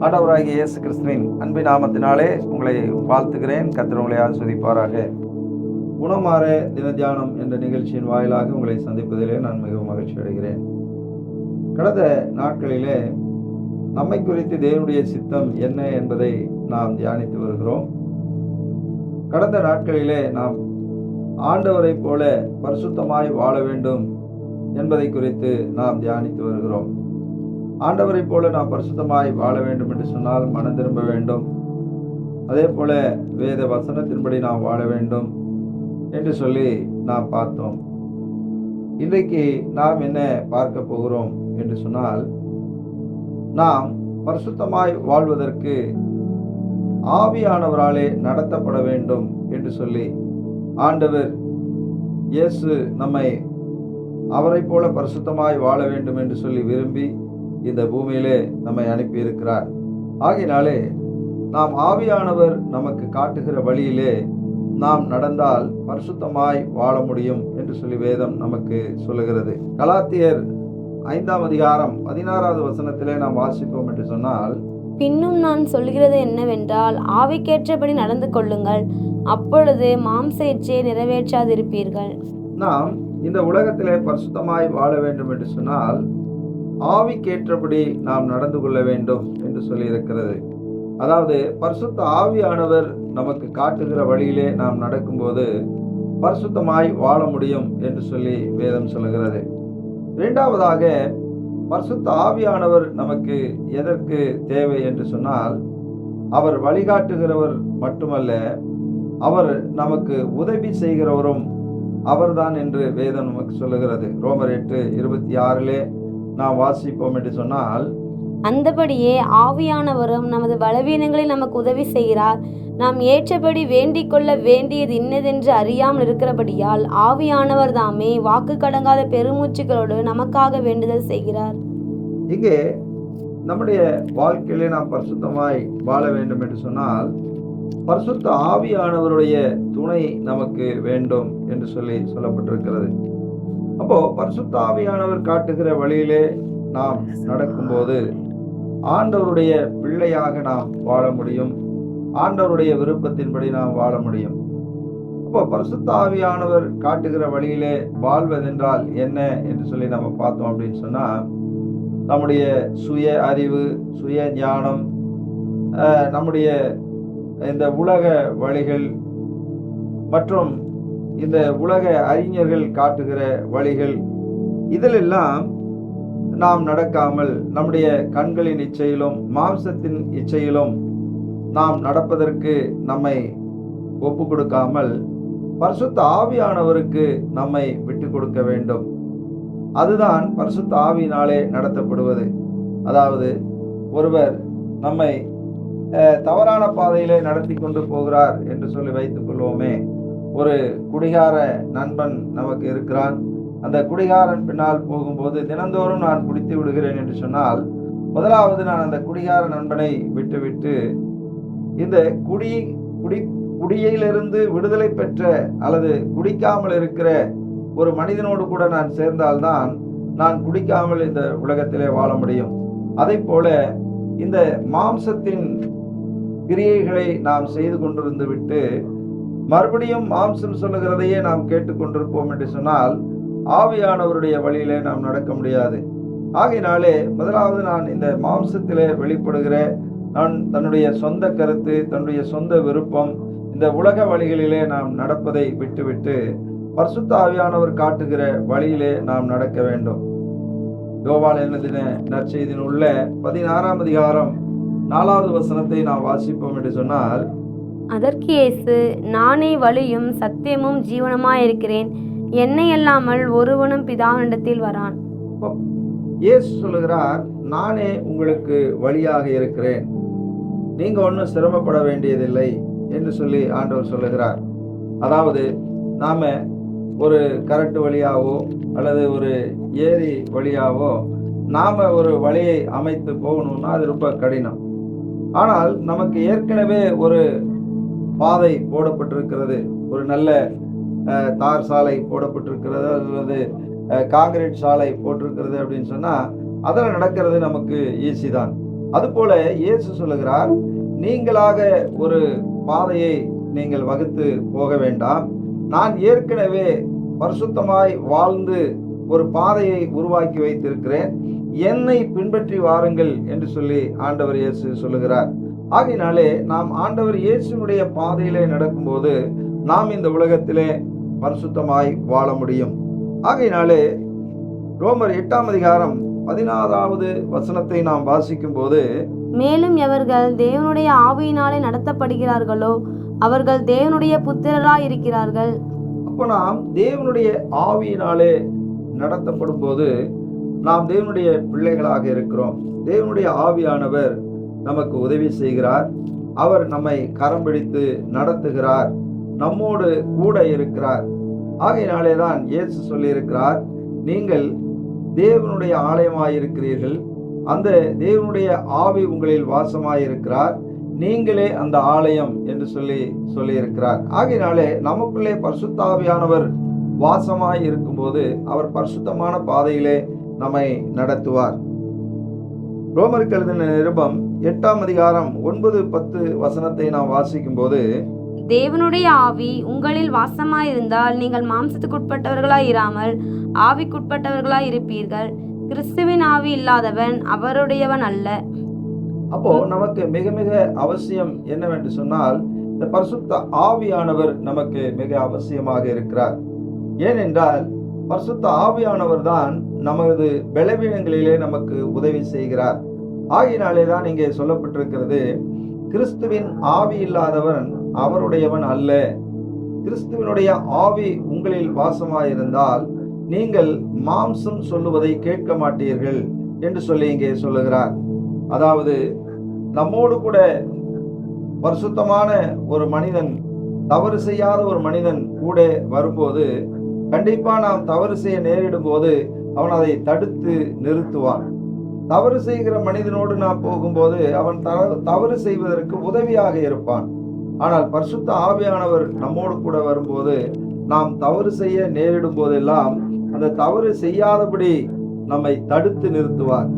ஆண்டவராகிய இயேசு கிறிஸ்துவின் அன்பு நாமத்தினாலே உங்களை வாழ்த்துகிறேன். கத்திர உங்களை ஆஸ்வதிப்பாராக குணமாற தினத்தியானம் என்ற நிகழ்ச்சியின் வாயிலாக உங்களை சந்திப்பதிலே நான் மிகவும் மகிழ்ச்சி அடைகிறேன். கடந்த நாட்களிலே நம்மை குறித்து தேவனுடைய சித்தம் என்ன என்பதை நாம் தியானித்து வருகிறோம். கடந்த நாட்களிலே நாம் ஆண்டவரைப் போல பரிசுத்தமாய் வாழ வேண்டும் என்பதை குறித்து நாம் தியானித்து வருகிறோம். ஆண்டவரைப் போல நாம் பரிசுத்தமாய் வாழ வேண்டும் என்று சொன்னால் மனம் திரும்ப வேண்டும். அதே போல வேத வசனத்தின்படி நாம் வாழ வேண்டும் என்று சொல்லி நாம் பார்த்தோம். இன்றைக்கு நாம் என்ன பார்க்க போகிறோம் என்று சொன்னால் நாம் பரிசுத்தமாய் வாழ்வதற்கு ஆவியானவராலே நடத்தப்பட வேண்டும் என்று சொல்லி ஆண்டவர் இயேசு நம்மை அவரைப் போல பரிசுத்தமாய் வாழ வேண்டும் என்று சொல்லி விரும்பி இந்த பூமியிலே நம்மை அனுப்பியிருக்கிறார். ஆகையினாலே நாம் ஆவியானவர் நமக்கு காட்டுகிற வழியிலே நாம் நடந்தால் பரிசுத்தமாய் வாழ முடியும் என்று சொல்லி வேதம் நமக்கு சொல்லுகிறது. கலாத்தியர் ஐந்தாம் அதிகாரம் பதினாறாவது வசனத்திலே நாம் வாசிப்போம் என்று சொன்னால் பின்னும் நான் சொல்கிறது என்னவென்றால் ஆவிக்கேற்றபடி நடந்து கொள்ளுங்கள். அப்பொழுது மாம்ச இச்சையை நிறைவேற்றாதிருப்பீர்கள். நாம் இந்த உலகத்திலே பரிசுத்தமாய் வாழ வேண்டும் என்று சொன்னால் ஆவிக்கேற்றபடி நாம் நடந்து கொள்ள வேண்டும் என்று சொல்லியிருக்கிறது. அதாவது பரிசுத்த ஆவியானவர் நமக்கு காட்டுகிற வழியிலே நாம் நடக்கும்போது பரிசுத்தமாய் வாழ முடியும் என்று சொல்லி வேதம் சொல்லுகிறது. இரண்டாவதாக பரிசுத்த ஆவியானவர் நமக்கு எதற்கு தேவை என்று சொன்னால் அவர் வழிகாட்டுகிறவர் மட்டுமல்ல அவர் நமக்கு உதவி செய்கிறவரும் அவர்தான் என்று வேதம் நமக்கு சொல்லுகிறது. ரோமர் எட்டு இருபத்தி ஆறிலே நாம் வாசிப்போம் என்று சொன்னால் அந்தபடியே ஆவியானவரும் நமது பலவீனங்களை நமக்கு உதவி செய்கிறார். நாம் ஏற்றபடி வேண்டிக் கொள்ள வேண்டியது இன்னதென்று அறியாமல் இருக்கிறபடியால் ஆவியானவர் தாமே வாக்கு கடங்காத பெருமூச்சுகளோடு நமக்காக வேண்டுதல் செய்கிறார். இங்கே நம்முடைய வாழ்க்கையிலே நாம் பரிசுத்தமாய் வாழ வேண்டும் என்று சொன்னால் பரிசுத்த ஆவியானவருடைய துணை நமக்கு வேண்டும் என்று சொல்லி சொல்லப்பட்டிருக்கிறது. அப்போ பரிசுத்தாவியானவர் காட்டுகிற வழியிலே நாம் நடக்கும்போது ஆண்டவருடைய பிள்ளையாக நாம் வாழ முடியும். ஆண்டவருடைய விருப்பத்தின்படி நாம் வாழ முடியும். அப்போ பரிசுத்தாவியானவர் காட்டுகிற வழியிலே வாழ்வதென்றால் என்ன என்று சொல்லி நம்ம பார்த்தோம் அப்படின்னு சொன்னா நம்முடைய சுய அறிவு சுய ஞானம் நம்முடைய இந்த உலக வழிகள் மற்றும் இந்த உலக அறிஞர்கள் காட்டுகிற வழிகள் இதிலெல்லாம் நாம் நடக்காமல் நம்முடைய கண்களின் இச்சையிலும் மாம்சத்தின் இச்சையிலும் நாம் நடப்பதற்கு நம்மை ஒப்பு கொடுக்காமல் பரிசுத்த ஆவியானவருக்கு நம்மை விட்டு கொடுக்க வேண்டும். அதுதான் பரிசுத்த ஆவியினாலே நடத்தப்படுவது. அதாவது ஒருவர் நம்மை தவறான பாதையிலே நடத்தி கொண்டு போகிறார் என்று சொல்லி வைத்துக் கொள்வோமே. ஒரு குடிகார நண்பன் நமக்கு இருக்கிறான். அந்த குடிகாரன் பின்னால் போகும்போது தினந்தோறும் நான் குடித்து விடுகிறேன் என்று சொன்னால் முதலாவது நான் அந்த குடிகார நண்பனை விட்டுவிட்டு இந்த குடி குடி குடியிலிருந்து விடுதலை பெற்ற அல்லது குடிக்காமல் இருக்கிற ஒரு மனிதனோடு கூட நான் சேர்ந்தால்தான் நான் குடிக்காமல் இந்த உலகத்திலே வாழ முடியும். அதை போல இந்த மாம்சத்தின் கிரியைகளை நாம் செய்து கொண்டிருந்து விட்டு மறுபடியும் மாம்சம் சொல்லுகிறதையே நாம் கேட்டுக்கொண்டிருப்போம் என்று சொன்னால் ஆவியானவருடைய வழியிலே நாம் நடக்க முடியாது. ஆகையினாலே முதலாவது நான் இந்த மாம்சத்திலே வெளிப்படுகிற நான் தன்னுடைய சொந்த கருத்து தன்னுடைய சொந்த விருப்பம் இந்த உலக வழிகளிலே நாம் நடப்பதை விட்டுவிட்டு பரிசுத்த ஆவியானவர் காட்டுகிற வழியிலே நாம் நடக்க வேண்டும். யோவால் எழுதின நற்செய்தின் உள்ள பதினாறாம் அதிகாரம் நாலாவது வசனத்தை நாம் வாசிப்போம் என்று சொன்னால் அதற்கு இயேசு நானே வழியும் சத்தியமும் ஜீவனமாயிருக்கிறேன். என்னை அல்லாமல் ஒருவனும் பிதாவினிடத்தில் வரான். இயேசு சொல்லுகிறார் நானே உங்களுக்கு வழியாக இருக்கிறேன். நீங்க ஒன்றும் சிரமப்பட வேண்டியதில்லை என்று சொல்லி ஆண்டவர் சொல்லுகிறார். அதாவது நாம ஒரு கரட்டு வழியாவோ அல்லது ஒரு ஏரி வழியாவோ நாம ஒரு வழியை அமைத்து போகணும்னா அது ரொம்ப கடினம். ஆனால் நமக்கு ஏற்கனவே ஒரு பாதை போடப்பட்டிருக்கிறது. ஒரு நல்ல தார் சாலை போடப்பட்டிருக்கிறது அல்லது காங்கிரீட் சாலை போட்டிருக்கிறது அப்படின்னு சொன்னால் அதில் நடக்கிறது நமக்கு ஈஸி தான். அதுபோல இயேசு சொல்லுகிறார் நீங்களாக ஒரு பாதையை நீங்கள் வகுத்து போக வேண்டாம். நான் ஏற்கனவே பரிசுத்தமாய் வாழ்ந்து ஒரு பாதையை உருவாக்கி வைத்திருக்கிறேன். என்னை பின்பற்றி வாருங்கள் என்று சொல்லி ஆண்டவர் இயேசு சொல்லுகிறார். ஆகையினாலே நாம் ஆண்டவர் இயேசுனுடைய பாதையிலே நடக்கும்போது நாம் இந்த உலகத்திலே பரிசுத்தமாய் வாழ முடியும். ஆகையினாலே ரோமர் எட்டாம் அதிகாரம் பதினாறாவது வசனத்தை நாம் வாசிக்கும் போது மேலும் எவர்கள் தேவனுடைய ஆவியினாலே நடத்தப்படுகிறார்களோ அவர்கள் தேவனுடைய புத்திரராய் இருக்கிறார்கள். அப்போ நாம் தேவனுடைய ஆவியினாலே நடத்தப்படும் போது நாம் தேவனுடைய பிள்ளைகளாக இருக்கிறோம். தேவனுடைய ஆவியானவர் நமக்கு உதவி செய்கிறார். அவர் நம்மை கரம் பிடித்து நடத்துகிறார். நம்மோடு கூட இருக்கிறார். ஆகையினாலே தான் இயேசு சொல்லியிருக்கிறார் நீங்கள் தேவனுடைய ஆலயமாயிருக்கிறீர்கள். அந்த தேவனுடைய ஆவி உங்களில் வாசமாயிருக்கிறார். நீங்களே அந்த ஆலயம் என்று சொல்லி சொல்லியிருக்கிறார். ஆகையினாலே நமக்குள்ளே பரிசுத்தாவியானவர் வாசமாய் இருக்கும்போது அவர் பரிசுத்தமான பாதையிலே நம்மை நடத்துவார். ரோமர் கழுதின நிருபம் எட்டாம் அதிகாரம் ஒன்பது பத்து வசனத்தை நாம் வாசிக்கும் போது தேவனுடைய ஆவி உங்களில் வாசமாயிருந்தால் நீங்கள் மாம்சத்துக்குட்பட்டவர்களாய் இராமல் ஆவிக்குட்பட்டவர்களாய் இருப்பீர்கள். கிறிஸ்துவின் ஆவி இல்லாதவன் அவருடையவன் அல்ல. அப்போ நமக்கு மிக மிக அவசியம் என்னவென்று சொன்னால் இந்த பரிசுத்த ஆவியானவர் நமக்கு மிக அவசியமாக இருக்கிறார். ஏனென்றால் பரிசுத்த ஆவியானவர் தான் நமது பலவீனங்களிலே நமக்கு உதவி செய்கிறார். ஆகினாலே தான் இங்கே சொல்லப்பட்டிருக்கிறது கிறிஸ்துவின் ஆவி இல்லாதவன் அவருடையவன் அல்ல. கிறிஸ்துவனுடைய ஆவி உங்களில் வாசமாயிருந்தால் நீங்கள் மாம்சம் சொல்லுவதை கேட்க மாட்டீர்கள் என்று சொல்லி இங்கே சொல்லுகிறார். அதாவது நம்மோடு கூட பரிசுத்தமான ஒரு மனிதன் தவறு செய்யாத ஒரு மனிதன் கூட வரும்போது கண்டிப்பா நாம் தவறு செய்ய நேரிடும் போது அவன் அதை தடுத்து நிறுத்துவான். தவறு செய்கிற மனிதனோடு நான் போகும்போது அவன் தவ- தவறு செய்வதற்கு உதவியாக இருப்பான். ஆனால் பரிசுத்த ஆவியானவர் நம்மோடு கூட வரும்போது நாம் தவறு செய்ய நேரிடும் போதெல்லாம் அந்த தவறு செய்யாதபடி நம்மை தடுத்து நிறுத்துவார்.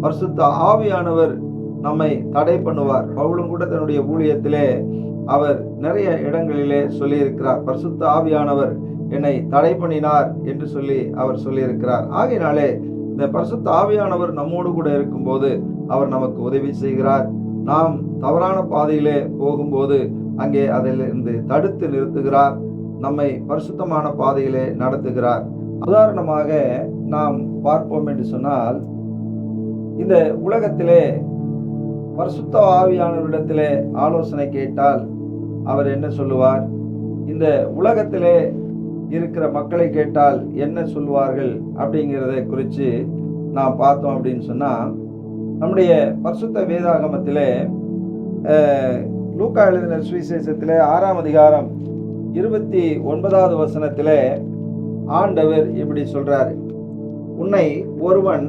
பரிசுத்த ஆவியானவர் நம்மை தடை பண்ணுவார். பவுலும் கூட தன்னுடைய ஊழியத்திலே அவர் நிறைய இடங்களிலே சொல்லியிருக்கிறார். பரிசுத்த ஆவியானவர் என்னை தடை பண்ணினார் என்று சொல்லி அவர் சொல்லியிருக்கிறார். ஆகையினாலே இந்த பரிசுத்த ஆவியானவர் நம்மோடு கூட இருக்கும்போது அவர் நமக்கு உதவி செய்கிறார். நாம் தவறான பாதையிலே போகும்போது அங்கே அதிலிருந்து தடுத்து நிறுத்துகிறார். நம்மை பரிசுத்தமான பாதையிலே நடத்துகிறார். உதாரணமாக நாம் பார்ப்போம் என்று சொன்னால் இந்த உலகத்திலே பரிசுத்த ஆவியானவரிடத்திலே ஆலோசனை கேட்டால் அவர் என்ன சொல்லுவார்? இந்த உலகத்திலே இருக்கிற மக்களை கேட்டால் என்ன சொல்வார்கள் அப்படிங்கிறத குறித்து நாம் பார்த்தோம் அப்படின்னு சொன்னால் நம்முடைய பரிசுத்த வேதாகமத்திலே லூக்கா எழுதின சுவிசேஷத்திலே ஆறாம் அதிகாரம் இருபத்தி ஒன்பதாவது வசனத்தில் ஆண்டவர் இப்படி சொல்கிறார் உன்னை ஒருவன்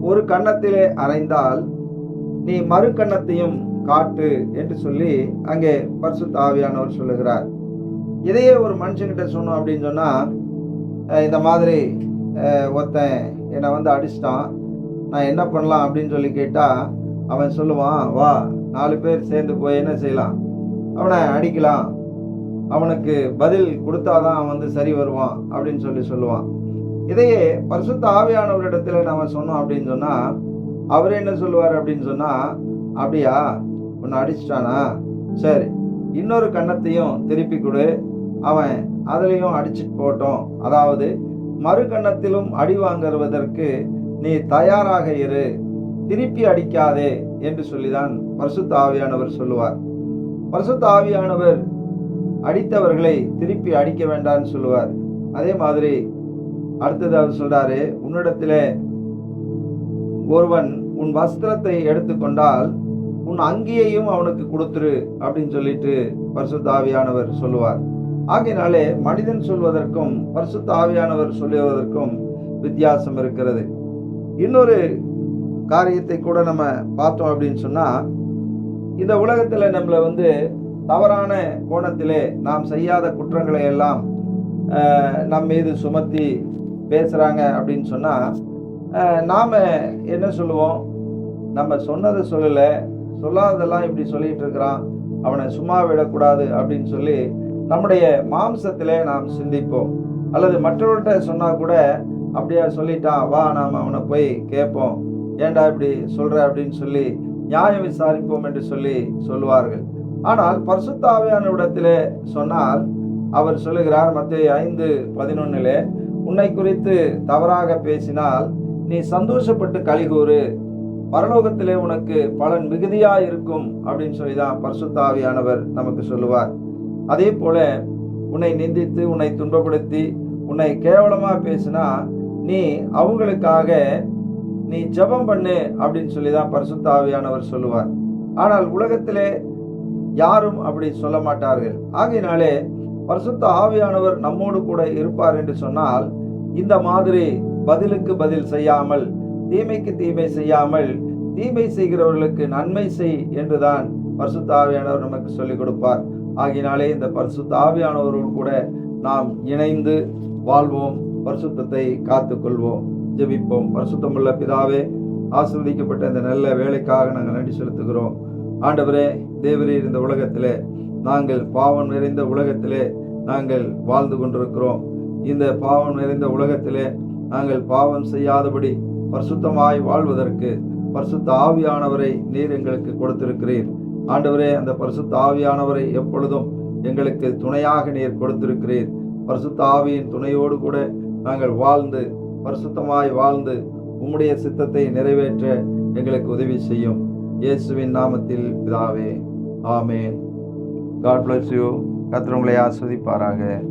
ஒரு கன்னத்திலே அறைந்தால் நீ மறு கன்னத்தையும் காட்டு என்று சொல்லி அங்கே பரிசுத்த ஆவியானவர் சொல்லுகிறார். இதையே ஒரு மனுஷங்கிட்ட சொன்னோம் அப்படின்னு சொன்னால் இந்த மாதிரி ஒருத்தன் என்னை வந்து அடிச்சிட்டான். நான் என்ன பண்ணலாம் அப்படின்னு சொல்லி கேட்டால் அவன் சொல்லுவான் வா நாலு பேர் சேர்ந்து போய் என்ன செய்யலாம்? அவனை அடிக்கலாம். அவனுக்கு பதில் கொடுத்தாதான் அவன் வந்து சரி வருவான் அப்படின்னு சொல்லி சொல்லுவான். இதையே பரிசுத்த ஆவியானவரிடத்துல நம்ம சொன்னோம் அப்படின்னு சொன்னால் அவர் என்ன சொல்லுவார் அப்படின்னு சொன்னால் அப்படியா? உன்னை அடிச்சிட்டானா? சரி இன்னொரு கன்னத்தையும் திருப்பி கொடு. அவன் அதுலேயும் அடிச்சிட்டு போட்டோம் அதாவது மறுகண்ணத்திலும் அடி வாங்குவதற்கு நீ தயாராக இரு. திருப்பி அடிக்காதே என்று சொல்லிதான் பரிசுத்த ஆவியானவர் சொல்லுவார். பரிசுத்த ஆவியானவர் அடித்தவர்களை திருப்பி அடிக்க வேண்டாம்னு சொல்லுவார். அதே மாதிரி அடுத்தது அவர் சொல்றாரு உன்னிடத்திலே ஒருவன் உன் வஸ்திரத்தை எடுத்துக்கொண்டால் உன் அங்கியையும் அவனுக்கு கொடுத்துரு அப்படின்னு சொல்லிட்டு பரிசுத்த ஆவியானவர் சொல்லுவார். ஆகையினாலே மனிதன் சொல்வதற்கும் பரிசுத்த ஆவியானவர் சொல்லுவதற்கும் வித்தியாசம் இருக்கிறது. இன்னொரு காரியத்தை கூட நம்ம பார்த்தோம் அப்படின்னு சொன்னா இந்த உலகத்துல நம்மளை வந்து தவறான கோணத்திலே நாம் செய்யாத குற்றங்களை எல்லாம் நம் மீது சுமத்தி பேசுறாங்க அப்படின்னு சொன்னா நாம் நாம என்ன சொல்லுவோம்? நம்ம சொன்னதை சொல்லலை சொல்லாததெல்லாம் இப்படி சொல்லிட்டு இருக்கிறான் அவனை சும்மா விடக்கூடாது அப்படின்னு சொல்லி நம்முடைய மாம்சத்திலே நாம் சிந்திப்போம். அல்லது மற்றவர்கிட்ட சொன்னா கூட அப்படியா சொல்லிட்டான் வா நாம் அவனை போய் கேட்போம். ஏன்டா இப்படி சொல்ற? அப்படின்னு சொல்லி நியாயம் விசாரிப்போம் என்று சொல்லி சொல்லுவார்கள். ஆனால் பர்சுத்தாவியான இடத்திலே சொன்னால் அவர் சொல்லுகிறார் மத்திய ஐந்து பதினொன்னிலே உன்னை குறித்து தவறாக பேசினால் நீ சந்தோஷப்பட்டு கலிகூறு பரலோகத்திலே உனக்கு பலன் மிகுதியா இருக்கும் அப்படின்னு சொல்லி தான் பரிசுத்தாவியானவர் நமக்கு சொல்லுவார். அதே போல உன்னை நிந்தித்து உன்னை துன்பப்படுத்தி உன்னை கேவலமாக பேசினா நீ அவங்களுக்காக நீ ஜெபம் பண்ணு அப்படின்னு சொல்லி தான் பரிசுத்தாவியானவர் சொல்லுவார். ஆனால் உலகத்திலே யாரும் அப்படி சொல்ல மாட்டார்கள். ஆகையினாலே பரிசுத்த ஆவியானவர் நம்மோடு கூட இருப்பார் என்று சொன்னால் இந்த மாதிரி பதிலுக்கு பதில் செய்யாமல் தீமைக்கு தீமை செய்யாமல் தீமை செய்கிறவர்களுக்கு நன்மை செய் என்றுதான் பரிசுத்த ஆவியானவர் நமக்கு சொல்லிக் கொடுப்பார். ஆகினாலே இந்த பரிசுத்த ஆவியானவரோடு கூட நாம் இணைந்து வாழ்வோம் பரிசுத்தத்தை காத்துக்கொள்வோம் ஜெபிப்போம். பரிசுத்தமுள்ள பிதாவே ஆசிர்வதிக்கப்பட்ட இந்த நல்ல வேலைக்காக நாங்கள் நன்றி செலுத்துகிறோம். ஆண்டவரே தேவரீர் இந்த உலகத்திலே நாங்கள் பாவம் நிறைந்த உலகத்திலே நாங்கள் வாழ்ந்து கொண்டிருக்கிறோம். இந்த பாவம் நிறைந்த உலகத்திலே நாங்கள் பாவம் செய்யாதபடி பரிசுத்தமாய் வாழ்வதற்கு பரிசுத்த ஆவியானவரை நீர் எங்களுக்கு கொடுத்திருக்கிறீர். ஆண்டவரே அந்த பரிசுத்த ஆவியானவரை எப்பொழுதும் எங்களுக்கு துணையாக நீர் கொடுத்திருக்கிறீர். பரிசுத்த ஆவியின் துணையோடு கூட நாங்கள் வாழ்ந்து பரிசுத்தமாய் வாழ்ந்து உம்முடைய சித்தத்தை நிறைவேற்ற எங்களுக்கு உதவி செய்யும். இயேசுவின் நாமத்தில் பிதாவே ஆமென். காட் பிளஸ் யூ கர்த்தர் ஆஸ்வதிப்பாராக